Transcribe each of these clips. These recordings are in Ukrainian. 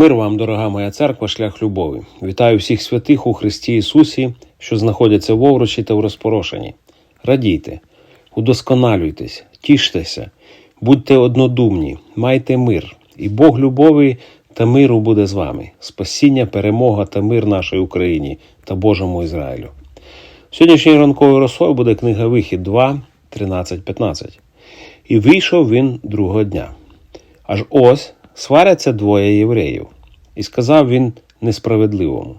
Мир вам, дорога моя церква, шлях любові. Вітаю всіх святих у Христі Ісусі, що знаходяться в овручі та в розпорошенні. Радійте, удосконалюйтесь, тіштеся, будьте однодумні, майте мир, і Бог любові та миру буде з вами. Спасіння, перемога та мир нашій Україні та Божому Ізраїлю. Сьогоднішній ранковий розсой буде книга Вихід 2, 13, 15. І вийшов він другого дня. Аж ось сваряться двоє євреїв. І сказав він несправедливому: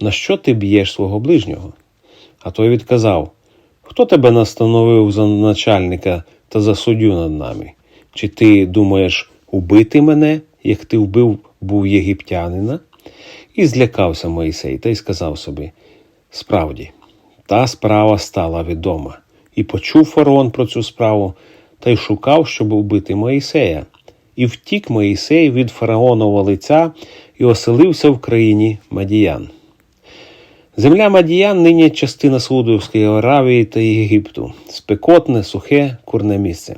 На що ти б'єш свого ближнього? А той відказав: Хто тебе настановив за начальника та за суддю над нами? Чи ти думаєш убити мене, як ти вбив був єгиптянина? І злякався Моїсей та й сказав собі: Справді, та справа стала відома, і почув фараон про цю справу, та й шукав, щоб убити Моїсея. І втік Моїсей від фараонова лиця і оселився в країні Мадіян. Земля Мадіян нині частина Саудовської Аравії та Єгипту, спекотне, сухе, курне місце.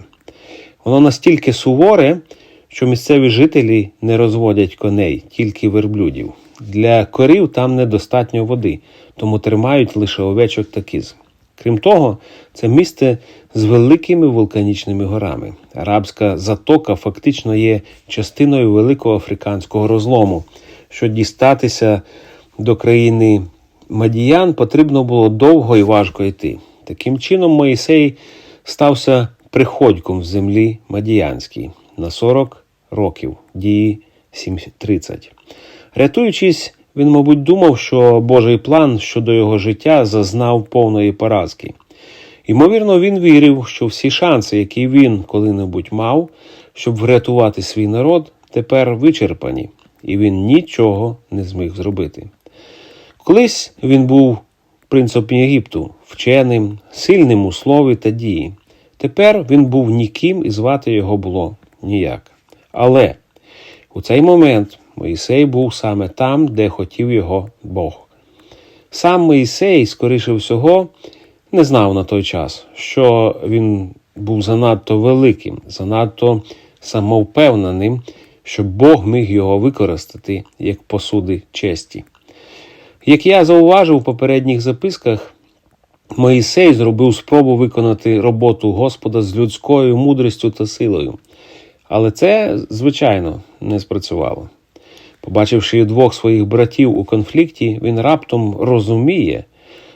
Воно настільки суворе, що місцеві жителі не розводять коней, тільки верблюдів. Для корів там недостатньо води, тому тримають лише овечок та кіз. Крім того, це місце з великими вулканічними горами. Арабська затока фактично є частиною великого африканського розлому. Щоб дістатися до країни Мадіян, потрібно було довго і важко йти. Таким чином, Моїсей стався приходьком в землі Мадіянській на 40 років, дії 7.30. Рятуючись, він, мабуть, думав, що Божий план щодо його життя зазнав повної поразки. Ймовірно, він вірив, що всі шанси, які він коли-небудь мав, щоб врятувати свій народ, тепер вичерпані, і він нічого не зміг зробити. Колись він був принцем Єгипту, вченим, сильним у слові та дії. Тепер він був ніким і звати його було ніяк. Але у цей момент Моїсей був саме там, де хотів його Бог. Сам Моїсей, скоріше всього, не знав на той час, що він був занадто великим, занадто самовпевненим, щоб Бог міг його використати як посуди честі. Як я зауважив у попередніх записках, Моїсей зробив спробу виконати роботу Господа з людською мудрістю та силою. Але це, звичайно, не спрацювало. Побачивши двох своїх братів у конфлікті, він раптом розуміє,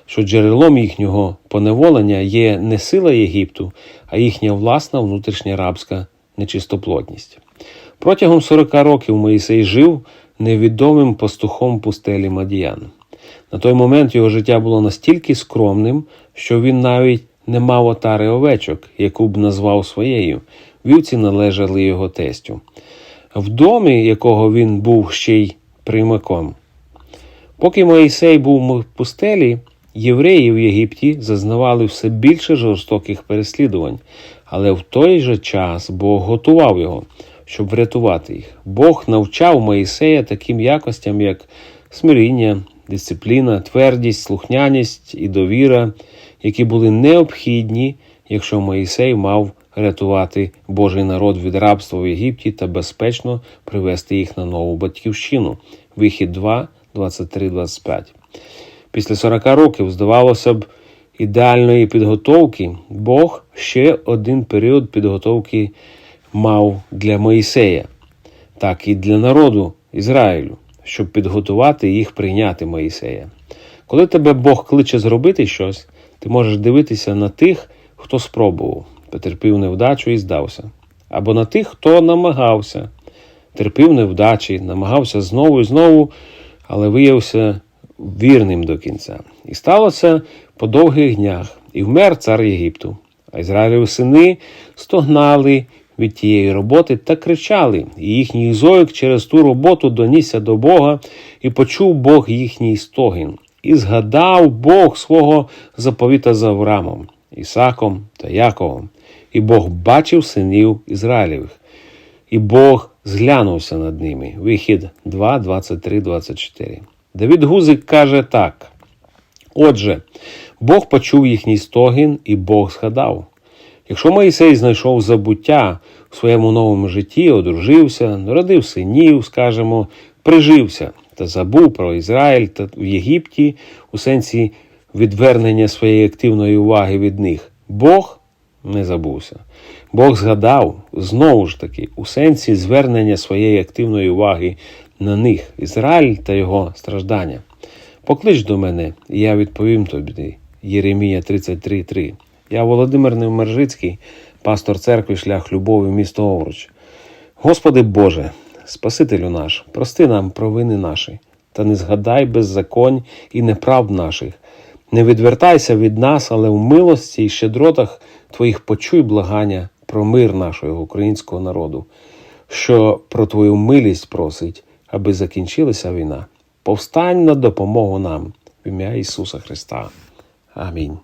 що джерелом їхнього поневолення є не сила Єгипту, а їхня власна внутрішня рабська нечистоплотність. Протягом 40 років Моїсей жив невідомим пастухом пустелі Мадіян. На той момент його життя було настільки скромним, що він навіть не мав отари овечок, яку б назвав своєю. Вівці належали його тестю, в домі, якого він був ще й приймаком. Поки Моїсей був в пустелі, євреї в Єгипті зазнавали все більше жорстоких переслідувань, але в той же час Бог готував його, щоб врятувати їх. Бог навчав Моїсея таким якостям, як смиріння, дисципліна, твердість, слухняність і довіра, які були необхідні, якщо Моїсей мав рятувати Божий народ від рабства в Єгипті та безпечно привести їх на нову батьківщину. Вихід 2, 23, 25. Після 40 років, здавалося б, ідеальної підготовки, Бог ще один період підготовки мав для Моїсея, так і для народу Ізраїлю, щоб підготувати їх прийняти Моїсея. Коли тебе Бог кличе зробити щось, ти можеш дивитися на тих, хто спробував, потерпів невдачу і здався, або на тих, хто намагався, терпів невдачі, намагався знову і знову, але виявився вірним до кінця. І сталося по довгих днях, і вмер цар Єгипту. А Ізраїлеві сини стогнали від тієї роботи та кричали, і їхній зойк через ту роботу донісся до Бога, і почув Бог їхній стогін, і згадав Бог свого заповіта з Авраамом, Ісаком та Яковом. І Бог бачив синів Ізраїлевих, і Бог зглянувся над ними. Вихід 2, 23, 24. Давід Гузик каже так: Отже, Бог почув їхній стогін, і Бог згадав. Якщо Моїсей знайшов забуття в своєму новому житті, одружився, народив синів, скажімо, прижився та забув про Ізраїль та в Єгипті у сенсі відвернення своєї активної уваги від них, Бог не забувся. Бог згадав знову ж таки у сенсі звернення своєї активної уваги на них, Ізраїль та його страждання. Поклич до мене, і я відповім тобі. Єремія 33.3. Я Володимир Невмержицький, пастор церкви Шлях Любові, місто Овруч. Господи Боже, Спасителю наш, прости нам провини наші, та не згадай беззаконь і неправд наших. Не відвертайся від нас, але в милості і щедротах Твоїх почуй благання про мир нашого українського народу, що про Твою милість просить, аби закінчилася війна. Повстань на допомогу нам в ім'я Ісуса Христа. Амінь.